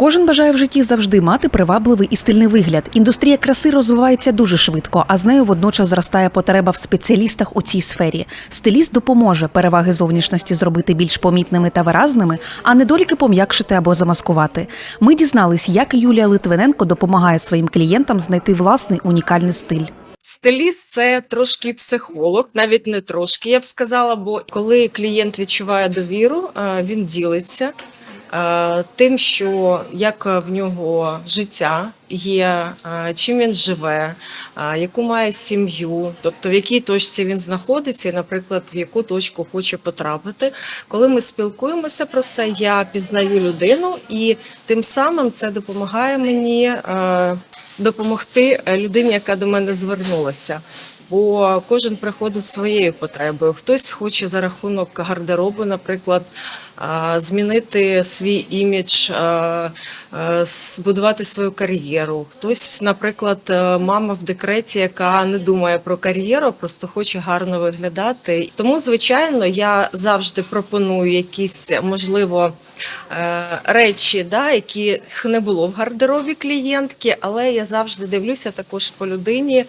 Кожен бажає в житті завжди мати привабливий і стильний вигляд. Індустрія краси розвивається дуже швидко, а з нею водночас зростає потреба в спеціалістах у цій сфері. Стиліст допоможе переваги зовнішності зробити більш помітними та виразними, а недоліки пом'якшити або замаскувати. Ми дізнались, як Юлія Литвиненко допомагає своїм клієнтам знайти власний унікальний стиль. Стиліст це трошки психолог, навіть не трошки, я б сказала, бо коли клієнт відчуває довіру, він ділиться тим, що як в нього життя є, е, чим він живе, е, яку має сім'ю, тобто в якій точці він знаходиться, і, наприклад, в яку точку хоче потрапити. Коли ми спілкуємося про це, я пізнаю людину, і тим самим це допомагає мені е, допомогти е, людині, яка до мене звернулася. Бо кожен приходить зі своєю потребою. Хтось хоче за рахунок гардеробу, наприклад, змінити свій імідж, збудувати свою кар'єру. Хтось, наприклад, е, мама в декреті, яка не думає про кар'єру, просто хоче гарно виглядати. Тому, звичайно, я завжди пропоную якісь, можливо, е, речі, да, яких не було в гардеробі клієнтки, але я завжди дивлюся також по людині,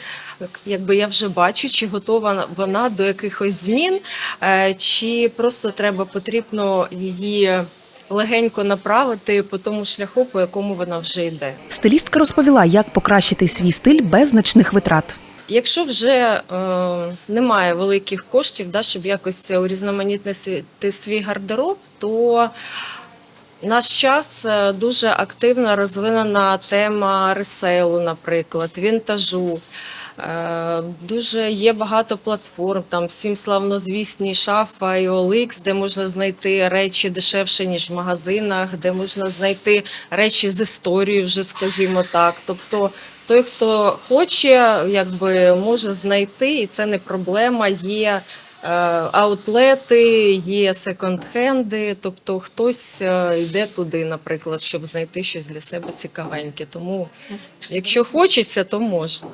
якби я вже бачу, чи готова вона до якихось змін, е, чи просто треба потрібно її легенько направити по тому шляху, по якому вона вже йде. Стилістка розповіла, як покращити свій стиль без значних витрат. Якщо вже е, немає великих коштів, да, щоб якось урізноманітнити свій гардероб, то наш час е, дуже активно розвинена тема ресейлу, наприклад, вінтажу. Е, Дуже є багато платформ, там всім славнозвісні шафа і OLX, де можна знайти речі дешевше, ніж в магазинах, де можна знайти речі з історією, вже скажімо так. Тобто той, хто хоче, якби може знайти, і це не проблема. Є е, аутлети, є секонд-хенди, тобто хтось е, йде туди, наприклад, щоб знайти щось для себе цікавеньке. Тому, якщо хочеться, то можна.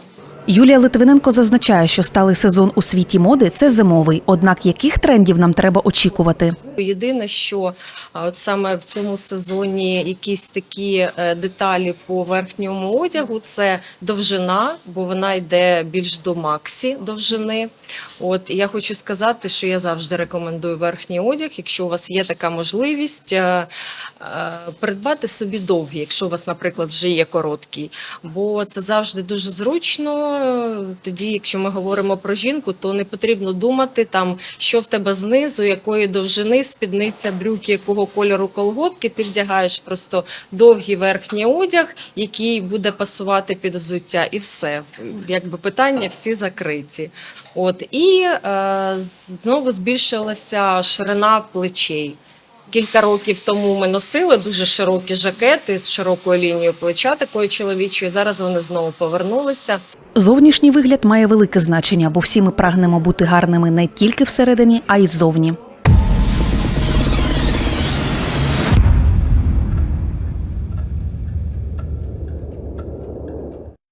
Юлія Литвиненко зазначає, що сталий сезон у світі моди це зимовий. Однак яких трендів нам треба очікувати? Єдине, що от саме в цьому сезоні якісь такі е, деталі по верхньому одягу це довжина, бо вона йде більш до максі довжини. От я хочу сказати, що я завжди рекомендую верхній одяг, якщо у вас є така можливість е, е, придбати собі довгий, якщо у вас, наприклад, вже є короткий. Бо це завжди дуже зручно. Тоді, якщо ми говоримо про жінку, то не потрібно думати там, що в тебе знизу, якої довжини спідниця, брюки, якого кольору колготки. Ти вдягаєш просто довгий верхній одяг, який буде пасувати під взуття, і все. Якби питання всі закриті. От і е, знову збільшилася ширина плечей. Кілька років тому ми носили дуже широкі жакети з широкою лінією плеча, такої чоловічої. Зараз вони знову повернулися. Зовнішній вигляд має велике значення, бо всі ми прагнемо бути гарними не тільки всередині, а й ззовні.